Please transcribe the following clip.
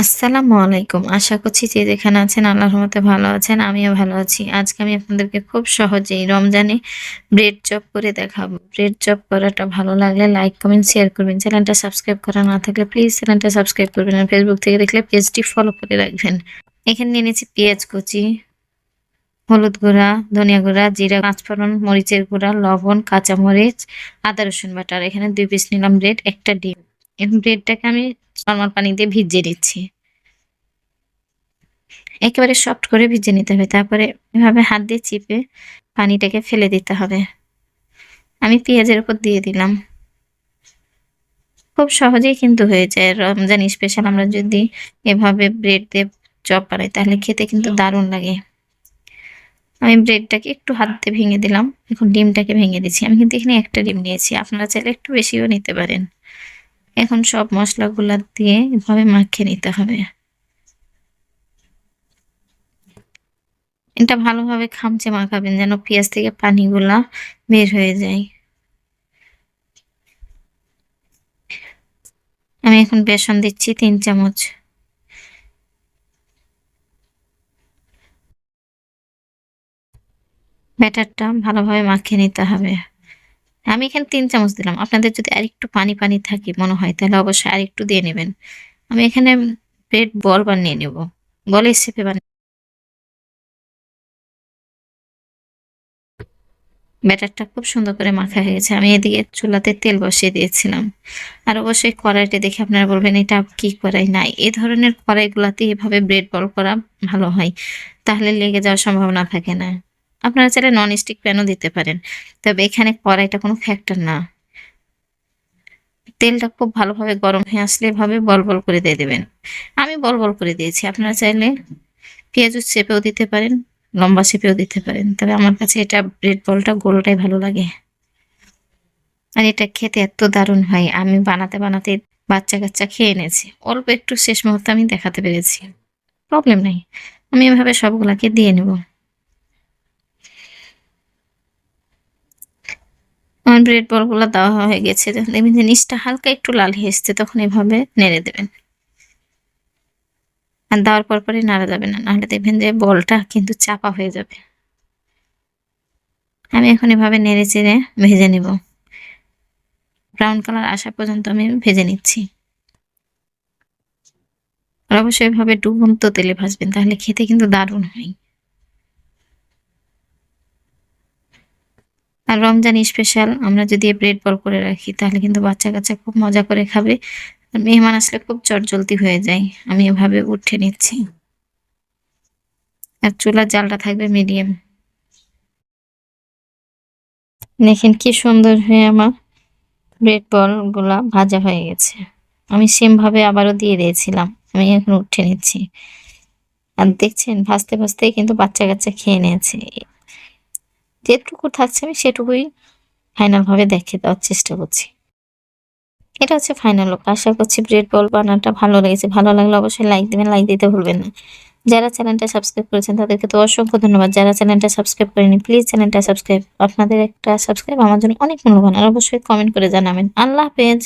আসসালামু আলাইকুম। আশা করছি যে যেখানে আছেন আল্লাহর রহমতে ভালো আছেন। আমিও ভালো আছি। আজকে আমি আপনাদেরকে খুব সহজেই রমজানে ব্রেড চপ করে দেখাবো। ব্রেড চপ করাটা ভালো লাগলে লাইক, কমেন্ট, শেয়ার করবেন। চ্যানেলটা সাবস্ক্রাইব করা না থাকলে প্লিজ চ্যানেলটা সাবস্ক্রাইব করবেন। আর ফেসবুক থেকে দেখলে পেজটি ফলো করে রাখবেন। এখানে নিয়ে নিয়েছি পেঁয়াজ কুচি, হলুদ গুঁড়া, ধনিয়া গুঁড়া, জিরা, পাঁচফোড়ন, মরিচের গুঁড়া, লবণ, কাঁচামরিচ, আদা রসুন বাটার এখানে দুই পিস নিলাম ব্রেড, একটা ডিম। এখন ব্রেডটাকে আমি নরমাল পানি দিয়ে ভিজিয়ে নিচ্ছি। একেবারে সফট করে ভিজিয়ে নিতে হবে। তারপরে এভাবে হাত দিয়ে চিপে পানিটাকে ফেলে দিতে হবে। আমি পেঁয়াজের উপর দিয়ে দিলাম। খুব সহজেই কিন্তু হয়ে যায়। রমজান স্পেশাল আমরা যদি এভাবে ব্রেড দিয়ে চপ বানাই, তাহলে খেতে কিন্তু দারুণ লাগে। আমি ব্রেডটাকে একটু হাত দিয়ে ভেঙে দিলাম। এখন ডিমটাকে ভেঙে দিচ্ছি। আমি কিন্তু এখানে একটা ডিম নিয়েছি। আপনারা চাইলে একটু বেশিও নিতে পারেন। এখন সব মশলাগুলা দিয়ে এভাবে মাখিয়ে নিতে হবে। এটা ভালোভাবে খামচে মাখাবেন যেন পেঁয়াজ থেকে পানিগুলা বের হয়ে যায়। আমি এখন বেসন দিচ্ছি তিন চামচ। ব্যাটারটা ভালোভাবে মাখিয়ে নিতে হবে। আমি এখানে তিন চামচ দিলাম। আপনাদের যদি আরেকটু পানি, পানি থাকে মনে হয় তাহলে অবশ্যই আরেকটু দিয়ে নেবেন। আমি এখানে ব্রেড বল বানিয়ে নেব। বলের শেপে বানিয়ে ব্যাটারটা খুব সুন্দর করে মাখা হয়ে গেছে। আমি এদিকে চুলাতে তেল বসিয়ে দিয়েছিলাম। আর অবশ্যই কড়াইটা দেখে আপনারা বলবেন এটা কি কড়াই? নাই এ ধরনের কড়াইগুলাতে এভাবে ব্রেড বল করা ভালো হয়। তাহলে লেগে যাওয়ার সম্ভাবনা থাকে না। আপনারা চাইলে নন স্টিক প্যানও দিতে পারেন। তবে এখানে কড়াইটা কোনো ফ্যাক্টর না। তেলটা খুব ভালোভাবে গরম হয়ে আসলে এভাবে বল, বল করে দিয়ে দেবেন। আমি বল, বল করে দিয়েছি। আপনারা চাইলে পেঁয়াজুর শেপেও দিতে পারেন, লম্বা শেপেও দিতে পারেন। তবে আমার কাছে এটা ব্রেড বলটা গোলটাই ভালো লাগে। আর এটা খেতে এত দারুণ হয়। আমি বানাতে, বানাতে বাচ্চা-কাচ্চা খেয়ে এনেছি। অল্প একটু শেষ মুহূর্তে আমি দেখাতে পেরেছি। প্রবলেম নাই। আমি এভাবে সবগুলাকে দিয়ে নেব। আমার ব্রেড বলগুলো দেওয়া হয়ে গেছে। দেখবেন যে নিচটা হালকা একটু লাল এসছে তখন এভাবে নেড়ে দেবেন। আর দেওয়ার পর পরই নাড়া যাবে না। নাহলে দেখবেন যে বলটা কিন্তু চাপা হয়ে যাবে। আমি এখন এভাবে নেড়ে চেড়ে ভেজে নিব। ব্রাউন কালার আসা পর্যন্ত আমি ভেজে নিচ্ছি। আর অবশ্যই এভাবে ডুবন্ত তেলে ভাজবেন, তাহলে খেতে কিন্তু দারুণ হয়। আর রমজান স্পেশাল আমরা যদি ব্রেড বল করে রাখি তাহলে কিন্তু বাচ্চা-কাচ্চা খুব মজা করে খাবে। মেহমান আসলে খুব চটজলদি হয়ে যায়। আমি এভাবে উঠে নিচ্ছি। আর চুলার জালটা থাকবে মিডিয়াম। দেখেন কি সুন্দর হয়ে আমার ব্রেড বলগুলা ভাজা হয়ে গেছে। আমি সেম ভাবে আবারও দিয়ে দিয়েছিলাম। আমি এখন উঠে নিচ্ছি। আর দেখছেন ভাজতে, ভাজতেই কিন্তু বাচ্চা-কাচ্চা খেয়ে নিয়েছে। যেটুকু থাকছে আমি সেটুকুই ফাইনাল ভাবে দেখে দেওয়ার চেষ্টা করছি। এটা হচ্ছে ফাইনাল লোক আশা করছি ব্রেড বল বানানটা ভালো লেগেছে। ভালো লাগলে অবশ্যই লাইক দেবেন, লাইক দিতে ভুলবেন না। যারা চ্যানেলটা সাবস্ক্রাইব করেছেন তাদেরকে তো অসংখ্য ধন্যবাদ। যারা চ্যানেলটা সাবস্ক্রাইব করেনি প্লিজ চ্যানেলটা সাবস্ক্রাইব। আপনাদের একটা সাবস্ক্রাইব আমার জন্য অনেক মূল্যবান। আর অবশ্যই কমেন্ট করে জানাবেন। আল্লাহ হাফেজ।